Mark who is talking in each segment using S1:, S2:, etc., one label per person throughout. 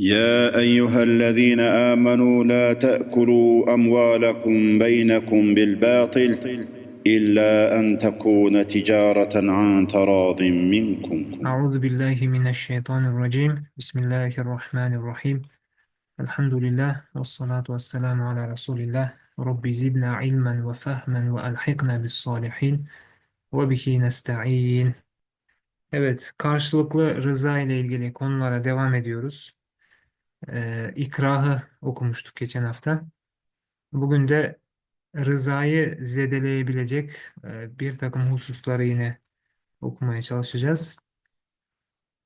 S1: يا ايها الذين امنوا لا تاكلوا اموالكم بينكم بالباطل الا ان تكون تجاره عن تراض منكم
S2: أعوذ بالله من الشيطان الرجيم بسم الله الرحمن الرحيم الحمد لله والصلاة والسلام على رسول الله رب زدنا علما وفهما وألحقنا بالصالحين وبه نستعين Evet, karşılıklı rıza ile ilgili konulara devam ediyoruz. Ee, ikrahı okumuştuk geçen hafta. Bugün de rızayı zedeleyebilecek e, bir takım hususları yine okumaya çalışacağız.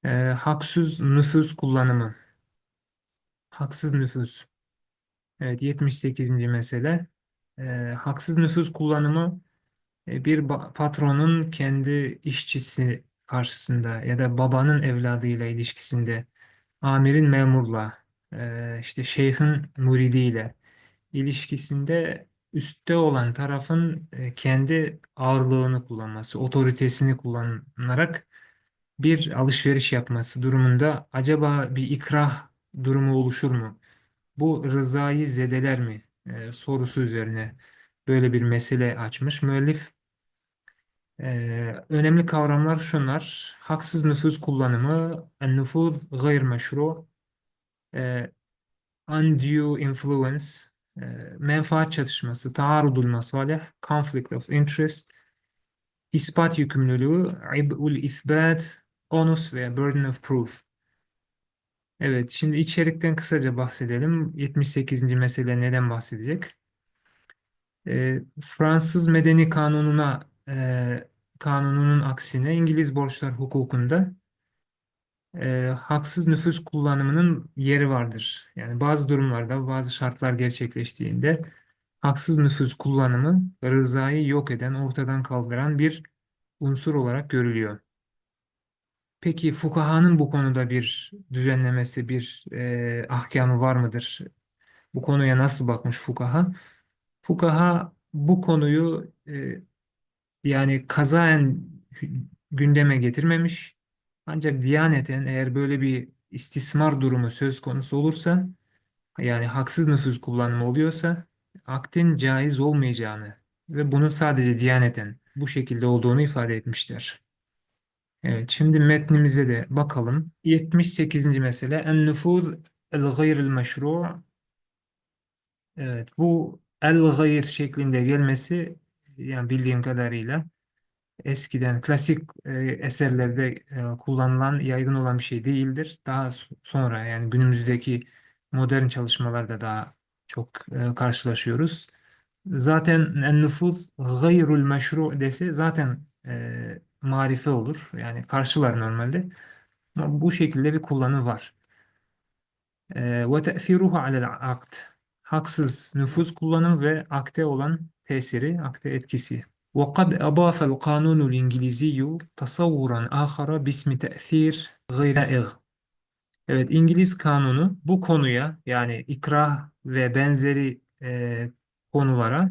S2: Ee, haksız nüfuz kullanımı. Haksız nüfuz. Evet 78. mesele. Ee, haksız nüfuz kullanımı e, bir patronun kendi işçisi karşısında ya da babanın evladıyla ilişkisinde, amirin memurla, e, işte şeyhin muridiyle ilişkisinde üstte olan tarafın e, kendi ağırlığını kullanması, otoritesini kullanarak bir alışveriş yapması durumunda acaba bir ikrah durumu oluşur mu? Bu rızayı zedeler mi? Ee, sorusu üzerine böyle bir mesele açmış müellif. Ee, önemli kavramlar şunlar. Haksız nüfuz kullanımı, nüfuz gayr meşru, e, undue influence, e, menfaat çatışması, taarrudul masalih, conflict of interest, ispat yükümlülüğü, ib'ul isbat, onus ve burden of proof. Evet, şimdi içerikten kısaca bahsedelim. 78. mesele neden bahsedecek? Ee, Fransız Medeni Kanunu'na e, kanununun aksine İngiliz borçlar hukukunda e, haksız nüfus kullanımının yeri vardır. Yani bazı durumlarda bazı şartlar gerçekleştiğinde haksız nüfus kullanımı rızayı yok eden, ortadan kaldıran bir unsur olarak görülüyor. Peki fukahanın bu konuda bir düzenlemesi, bir e, ahkamı var mıdır? Bu konuya nasıl bakmış fukaha? Fukaha bu konuyu e, yani kazaen gündeme getirmemiş. Ancak diyaneten eğer böyle bir istismar durumu söz konusu olursa yani haksız nüfuz kullanımı oluyorsa aktin caiz olmayacağını ve bunun sadece diyaneten bu şekilde olduğunu ifade etmişler. Evet, şimdi metnimize de bakalım. 78. mesele en-nüfuz el-gayril meşru' Evet, bu el-gayr şeklinde gelmesi yani bildiğim kadarıyla eskiden klasik e, eserlerde e, kullanılan, yaygın olan bir şey değildir. Daha so- sonra yani günümüzdeki modern çalışmalarda daha çok e, karşılaşıyoruz. Zaten en-nüfuz gayrul meşru dese zaten e, marife olur. Yani karşılar normalde. Ama bu şekilde bir kullanım var. E, ve te'thiruhu alel akd. Haksız nüfuz kullanım ve akte olan tesiri, akte etkisi. وقد أضاف القانون الإنجليزي تصورا آخر باسم تأثير غير سائغ. Evet, İngiliz kanunu bu konuya yani ikrah ve benzeri e, konulara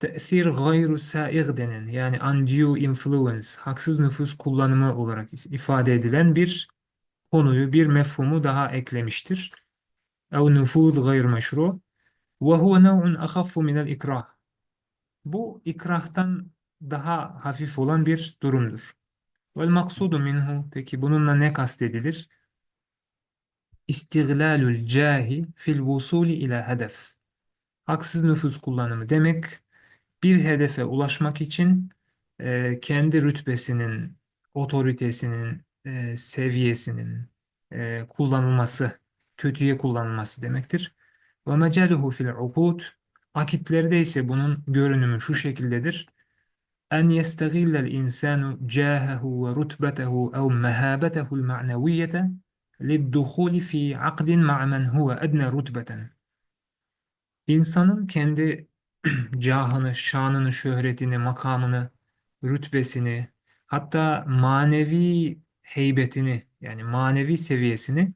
S2: Te'thir gayru sâig denen yani undue influence, haksız nüfuz kullanımı olarak ifade edilen bir konuyu, bir mefhumu daha eklemiştir. Ev nüfuz gayr meşru ve huve nev'un ahaffu minel ikrah. bu ikrahtan daha hafif olan bir durumdur. Vel maksudu minhu peki bununla ne kastedilir? İstiglalul cahi fil vusuli ila hedef. Haksız nüfuz kullanımı demek bir hedefe ulaşmak için e, kendi rütbesinin, otoritesinin, e, seviyesinin e, kullanılması, kötüye kullanılması demektir. Ve mecaluhu fil ukud akitlerde ise bunun görünümü şu şekildedir. En yestagillel insanu cahehu ve rutbetehu ev mehabetehu'l ma'neviyete lidduhuli fi akdin ma'a men huve edne rutbeten. İnsanın kendi cahını, şanını, şöhretini, makamını, rütbesini, hatta manevi heybetini yani manevi seviyesini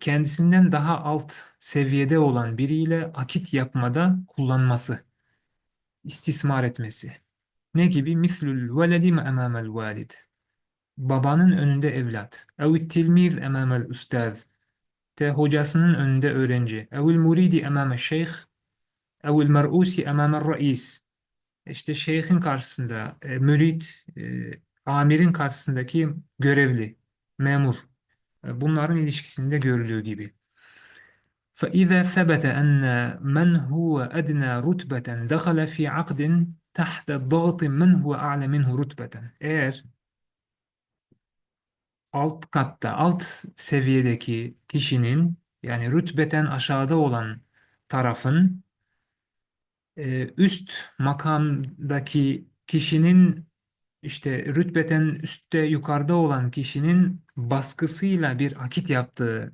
S2: kendisinden daha alt seviyede olan biriyle akit yapmada kullanması, istismar etmesi. Ne gibi? Mislul veledi me emamel valid. babanın önünde evlat. Evit tilmiz emamel ustaz. De hocasının önünde öğrenci. Evil muridi emamel şeyh. Evil mer'usi emamel reis. İşte şeyhin karşısında e, mürit, e, amirin karşısındaki görevli, memur. E, bunların ilişkisinde görüldüğü gibi. فإذا ثبت أن من هو أدنى رتبة دخل في عقد تحت ضغط من هو أعلى منه رتبة eğer alt katta, alt seviyedeki kişinin yani rütbeten aşağıda olan tarafın e, üst makamdaki kişinin işte rütbeten üstte yukarıda olan kişinin baskısıyla bir akit yaptığı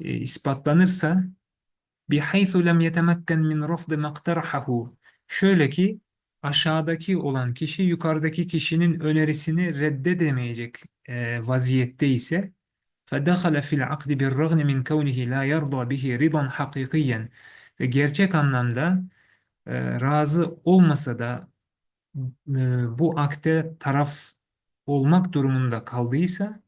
S2: e, ispatlanırsa بِحَيْثُ لَمْ يَتَمَكَّنْ مِنْ رَفْضِ مَقْتَرَحَهُ Şöyle ki aşağıdaki olan kişi yukarıdaki kişinin önerisini reddedemeyecek e, vaziyette ise فَدَخَلَ فِي الْعَقْدِ بِالرَّغْنِ مِنْ كَوْنِهِ لَا يَرْضَى بِهِ رِضًا حَقِيقِيًّا ve gerçek anlamda e, razı olmasa da e, bu akte taraf olmak durumunda kaldıysa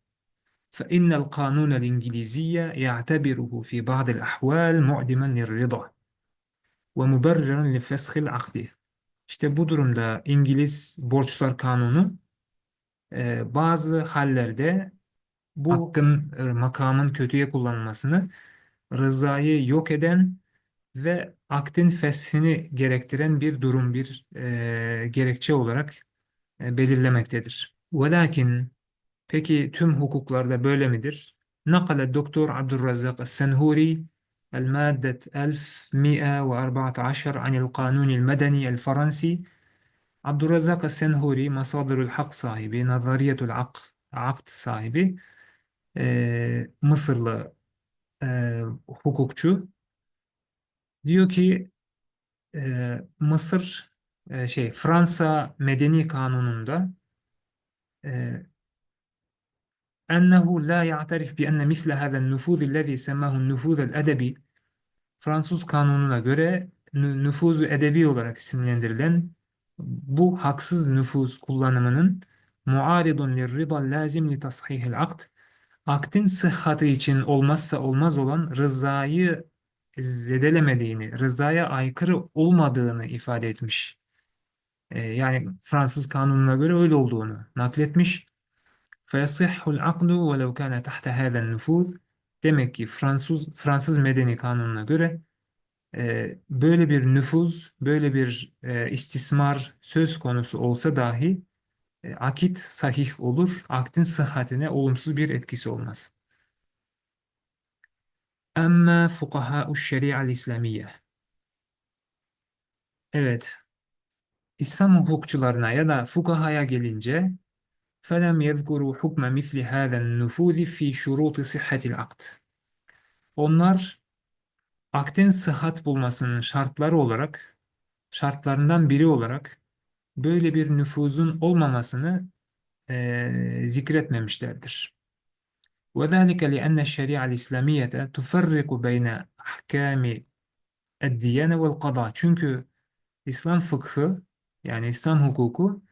S2: فإن القانون الإنجليزي يعتبره في بعض الأحوال معدما للرضا ومبررا لفسخ العقد. İşte bu durumda İngiliz Borçlar Kanunu e, bazı hallerde bu hakkın, e, makamın kötüye kullanılmasını rızayı yok eden ve akdin feshini gerektiren bir durum, bir e, gerekçe olarak e, belirlemektedir. Velakin peki tüm hukuklarda böyle midir? Nakale Doktor Abdurrazzak Es-Senhuri المادة 1114 عن القانون المدني الفرنسي عبد الرزاق السنهوري مصادر الحق sahibi, nazariyetul akd, akd sahibi, e, Mısırlı e, hukukçu Diyor ki e, Mısır e, şey Fransa Medeni Kanunu'nda e, ennehu la ya'tarif bi enne misle hazen nufuz illezî semmahu nufuz edebi Fransız kanununa göre nüfuzu edebi olarak isimlendirilen bu haksız nüfuz kullanımının muaridun lirridal lazim li tashihil akd akdin sıhhatı için olmazsa olmaz olan rızayı zedelemediğini, rızaya aykırı olmadığını ifade etmiş. Ee, yani Fransız kanununa göre öyle olduğunu nakletmiş. فَيَصِحُّ الْعَقْدُ وَلَوْ كَانَ تَحْتَ هَذَا النُّفُوذ Demek ki Fransız Fransız medeni kanununa göre e, böyle bir nüfuz, böyle bir e, istismar söz konusu olsa dahi e, akit sahih olur, akdin sıhhatine olumsuz bir etkisi olmaz. Amma fukaha şeria'l İslamiyye. Evet, İslam hukukçularına ya da fukahaya gelince فَلَمْ يَذْكُرُوا حُكْمَ مِثْلِ هَذَا النُّفُوذِ فِي شُرُوطِ صِحَّةِ الْعَقْدِ Onlar akdin sıhhat bulmasının şartları olarak, şartlarından biri olarak böyle bir nüfuzun olmamasını eee, zikretmemişlerdir. وذلك لأن الشريعة الإسلامية تفرق بين أحكام الديانة والقضاء. Çünkü İslam fıkhı yani İslam hukuku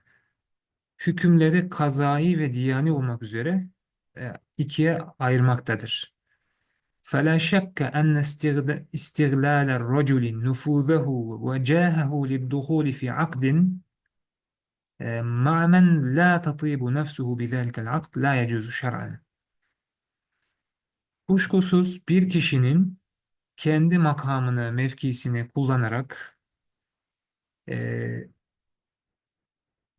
S2: hükümleri kazai ve diyani olmak üzere e, ikiye ayırmaktadır. فلا شك أن استغلال الرجل نفوذه وجاهه للدخول في عقد e, مع من لا تطيب نفسه بذلك العقد لا يجوز شرعا. Kuşkusuz bir kişinin kendi makamını, mevkisini kullanarak e,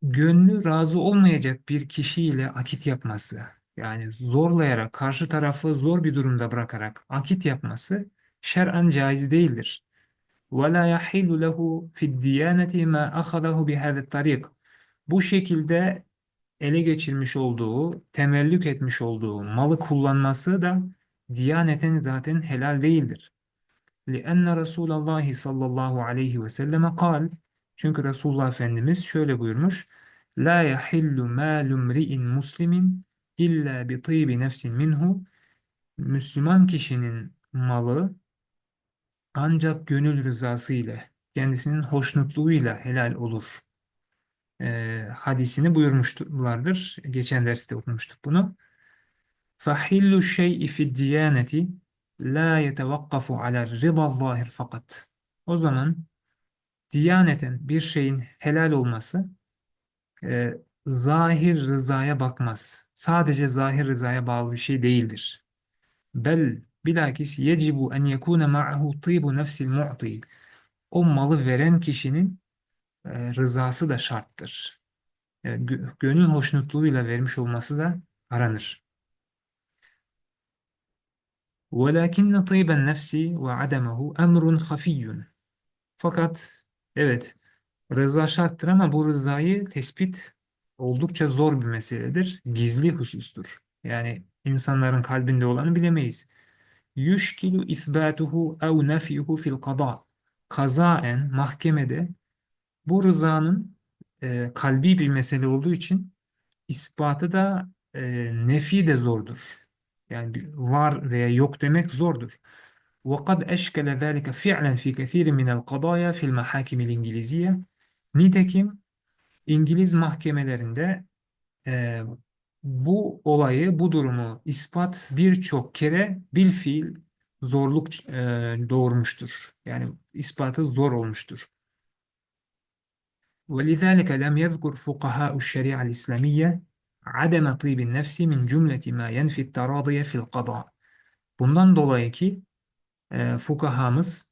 S2: gönlü razı olmayacak bir kişiyle akit yapması, yani zorlayarak, karşı tarafı zor bir durumda bırakarak akit yapması şer'an caiz değildir. وَلَا يَحِلُّ لَهُ فِي الدِّيَانَةِ مَا أَخَذَهُ بِهَذَا الطَّرِيقِ Bu şekilde ele geçirmiş olduğu, temellük etmiş olduğu malı kullanması da diyaneten zaten helal değildir. لِأَنَّ رَسُولَ اللّٰهِ sallallahu aleyhi ve selleme قال Çünkü Resulullah Efendimiz şöyle buyurmuş La yahillu malu mri'in muslimin illa bi tîbi nefsin minhu Müslüman kişinin malı ancak gönül rızası ile kendisinin hoşnutluğuyla helal olur. e, hadisini buyurmuşlardır. Geçen derste okumuştuk bunu. فَحِلُّ الشَّيْءِ فِي الدِّيَانَةِ لَا يَتَوَقَّفُ عَلَى الرِّضَى الظَّاهِرِ fakat. O zaman diyaneten bir şeyin helal olması e, zahir rızaya bakmaz. Sadece zahir rızaya bağlı bir şey değildir. Bel bilakis yecibu en yekune ma'ahu tîbu nefsil mu'ti. O malı veren kişinin e, rızası da şarttır. Yani gö- gönül hoşnutluğuyla vermiş olması da aranır. وَلَكِنَّ طِيبَ النَّفْسِ وَعَدَمَهُ أَمْرٌ خَفِيٌّ Fakat evet rıza şarttır ama bu rızayı tespit oldukça zor bir meseledir. Gizli husustur. Yani insanların kalbinde olanı bilemeyiz. Yuşkilu isbatuhu ev nefyuhu fil kada. Kazaen mahkemede bu rızanın e, kalbi bir mesele olduğu için ispatı da e, nefi de zordur. Yani bir var veya yok demek zordur. وقد أشكل ذلك فعلا في كثير من القضايا في المحاكم الإنجليزية. Nitekim İngiliz mahkemelerinde e, bu olayı, bu durumu ispat birçok kere bilfiil zorluk e, doğurmuştur. Yani ispatı zor olmuştur. ولذلك لم يذكر فقهاء الشريعة الإسلامية عدم طيب النفس من جملة ما ينفي التراضي في القضاء. Bundan dolayı ki e, fukahamız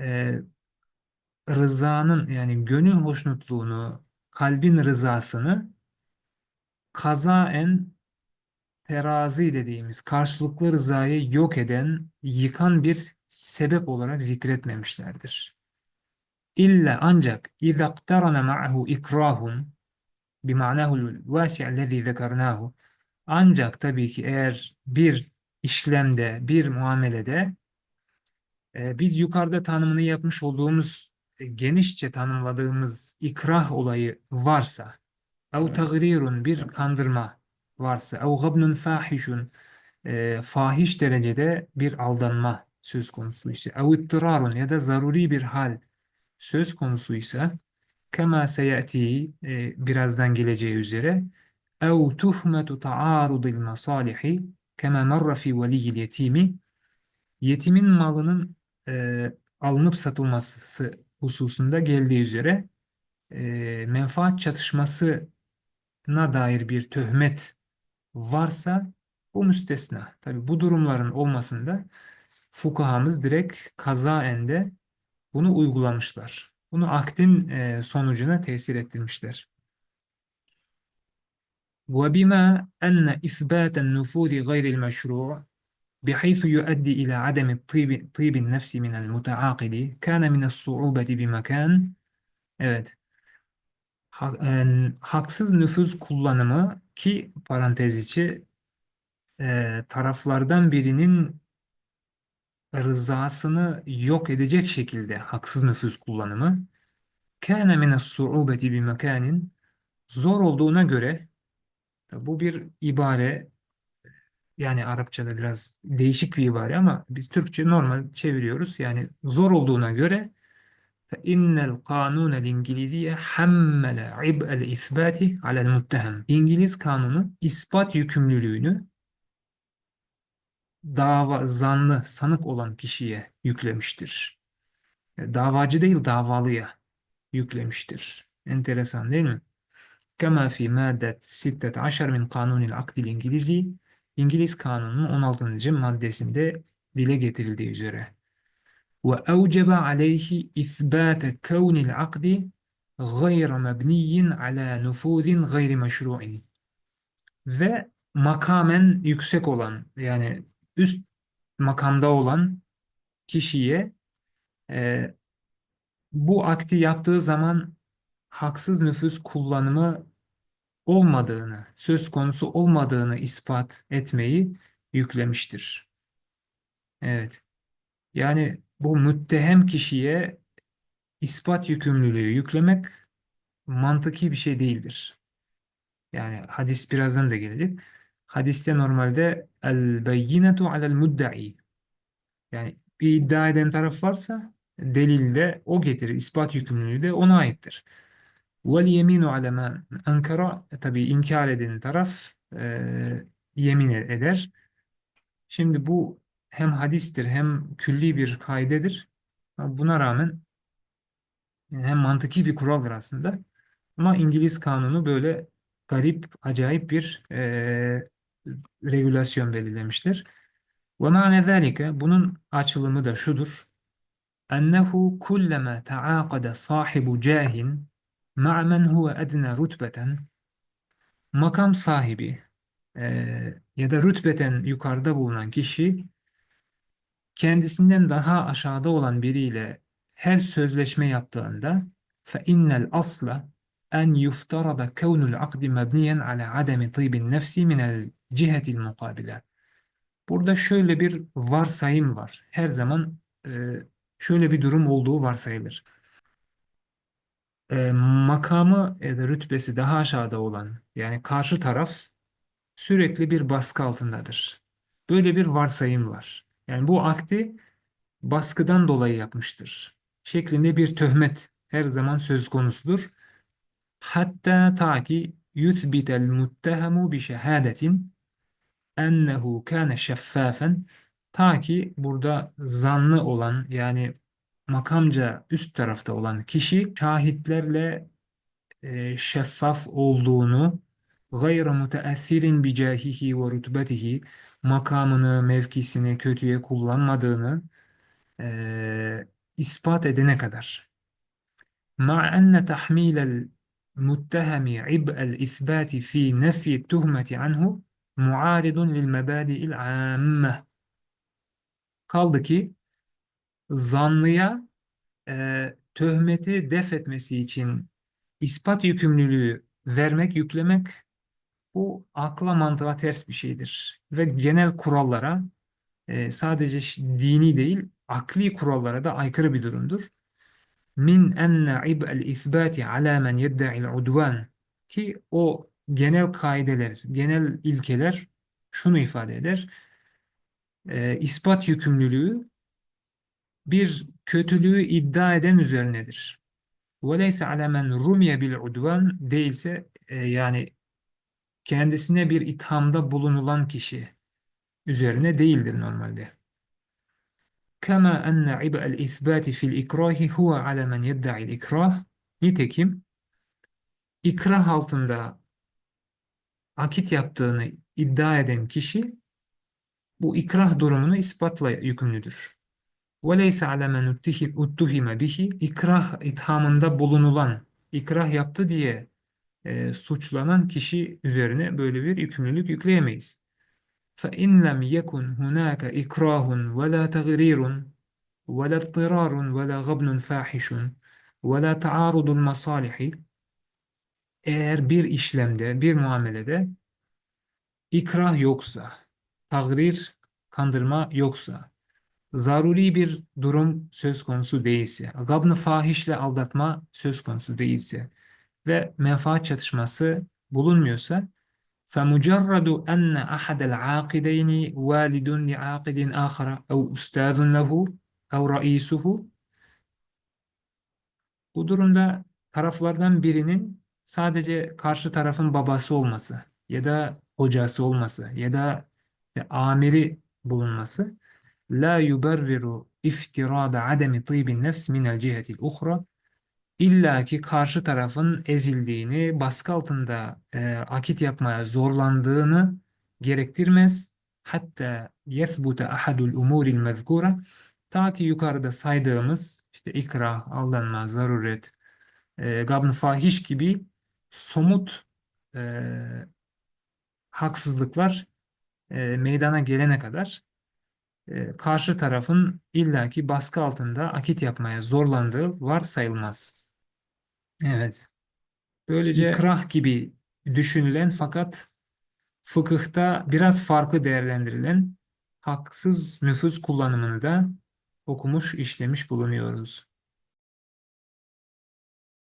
S2: e, rızanın yani gönül hoşnutluğunu, kalbin rızasını kazaen terazi dediğimiz karşılıklı rızayı yok eden, yıkan bir sebep olarak zikretmemişlerdir. İlla ancak اِذَا اقْتَرَنَ مَعَهُ اِكْرَاهٌ bimanahul vasi' allazi zekernahu. Ancak tabii ki eğer bir işlemde, bir muamelede e, biz yukarıda tanımını yapmış olduğumuz e, genişçe tanımladığımız ikrah olayı varsa ev tagrirun bir kandırma varsa ev gabnun fahişun e, fahiş derecede bir aldanma söz konusu ise ev ittirarun ya da zaruri bir hal söz konusu ise kema seyati e, birazdan geleceği üzere, ev tuhmetu taarudil masalihi kema marra fi veliyil yetimi yetimin malının e, alınıp satılması hususunda geldiği üzere e, menfaat çatışmasına dair bir töhmet varsa bu müstesna. Tabi bu durumların olmasında fukahamız direkt kazaende bunu uygulamışlar. Bunu akdin e, sonucuna tesir ettirmişler. وبما أن إثبات النفوذ غير المشروع بحيث يؤدي إلى عدم طيب, طيب النفس من المتعاقد كان من الصعوبة بمكان Evet. Ha- en- haksız nüfuz kullanımı ki parantez içi e, taraflardan birinin rızasını yok edecek şekilde haksız nüfuz kullanımı kâne mine su'ubeti bir mekanin zor olduğuna göre bu bir ibare yani Arapçada biraz değişik bir ibare ama biz Türkçe normal çeviriyoruz. Yani zor olduğuna göre innel kanunel İngiliziye hammele ib'el isbati alel mutteham. İngiliz kanunu ispat yükümlülüğünü dava zanlı sanık olan kişiye yüklemiştir. E, davacı değil davalıya yüklemiştir. Enteresan değil mi? Kema fi maddet 16 min kanunil akdil İngilizi İngiliz kanununun 16. maddesinde dile getirildiği üzere. Ve evcebe aleyhi ifbate kevnil akdi gayra mebniyin ala nufuzin gayri meşru'in. Ve makamen yüksek olan yani üst makamda olan kişiye e, bu akti yaptığı zaman haksız nüfus kullanımı olmadığını, söz konusu olmadığını ispat etmeyi yüklemiştir. Evet. Yani bu müttehem kişiye ispat yükümlülüğü yüklemek mantıki bir şey değildir. Yani hadis birazdan da gelecek. Hadiste normalde el beyinetu alel mudda'i yani bir iddia eden taraf varsa delilde o getirir. ispat yükümlülüğü de ona aittir. Vel yeminu ale ma ankara tabi inkar eden taraf e, yemin eder. Şimdi bu hem hadistir hem külli bir kaidedir. Buna rağmen hem mantıki bir kuraldır aslında. Ama İngiliz kanunu böyle garip, acayip bir e, regülasyon belirlemiştir. Ve ma'ne zâlike bunun açılımı da şudur. Ennehu kullama taaqada sahibu cahin ma'a men huve edna rutbeten makam sahibi e, ya da rütbeten yukarıda bulunan kişi kendisinden daha aşağıda olan biriyle her sözleşme yaptığında فَاِنَّ الْأَصْلَ أن يفترض كون العقد مبنيا على عدم طيب النفس من cihetil mukabile. Burada şöyle bir varsayım var. Her zaman e, şöyle bir durum olduğu varsayılır. E, makamı ya da rütbesi daha aşağıda olan yani karşı taraf sürekli bir baskı altındadır. Böyle bir varsayım var. Yani bu akti baskıdan dolayı yapmıştır. Şeklinde bir töhmet her zaman söz konusudur. Hatta ta ki yuthbitel muttehemu bi şehadetin ennehu kâne şeffâfen ta ki burada zanlı olan yani makamca üst tarafta olan kişi şahitlerle e, şeffaf olduğunu gayr müteessirin bi cahihi ve rutbetihi makamını, mevkisini kötüye kullanmadığını e, ispat edene kadar. مع أن تحميل المتهم عبء الإثبات في نفي التهمة عنه muaridun lil mebadi'il amme. Kaldı ki zanlıya e, töhmeti def etmesi için ispat yükümlülüğü vermek, yüklemek bu akla mantığa ters bir şeydir. Ve genel kurallara e, sadece dini değil akli kurallara da aykırı bir durumdur. Min enne ib'el isbati ala men yedde'il udvan ki o genel kaideler, genel ilkeler şunu ifade eder. E, ispat yükümlülüğü bir kötülüğü iddia eden üzerinedir. وَلَيْسَ عَلَى مَنْ رُمِيَ بِالْعُدْوَانِ değilse e, yani kendisine bir ithamda bulunulan kişi üzerine değildir normalde. كما أن عبء الإثبات في الإكراه هو على من يدعي الإكراه nitekim ikrah altında akit yaptığını iddia eden kişi bu ikrah durumunu ispatla yükümlüdür. وَلَيْسَ عَلَى مَنْ اُتُّهِمَ بِهِ ikrah ithamında bulunulan, ikrah yaptı diye e, suçlanan kişi üzerine böyle bir yükümlülük yükleyemeyiz. فَاِنْ لَمْ يَكُنْ هُنَاكَ اِكْرَاهٌ وَلَا تَغْرِيرٌ وَلَا اضْطِرَارٌ وَلَا غَبْنٌ فَاحِشٌ وَلَا تَعَارُضُ الْمَصَالِحِ Eğer bir işlemde, bir muamelede ikrah yoksa, tagrir, kandırma yoksa, zaruri bir durum söz konusu değilse, gabn-ı fahişle aldatma söz konusu değilse ve menfaat çatışması bulunmuyorsa فمجرد أن أحد العاقدين والد لعاقد آخر أو أستاذ له أو رئيسه Bu durumda taraflardan birinin sadece karşı tarafın babası olması ya da hocası olması ya da işte amiri bulunması la yuberriru iftirada ademi tîbin nefs minel cihetil uhra İlla ki karşı tarafın ezildiğini, baskı altında e, akit yapmaya zorlandığını gerektirmez. Hatta yethbute ahadul umuril mezkura ta ki yukarıda saydığımız işte ikrah, aldanma, zaruret, e, gabn fahiş gibi somut e, haksızlıklar e, meydana gelene kadar e, karşı tarafın illaki baskı altında akit yapmaya zorlandığı varsayılmaz. Evet. Böylece ikrah gibi düşünülen fakat fıkıhta biraz farklı değerlendirilen haksız nüfus kullanımını da okumuş, işlemiş bulunuyoruz.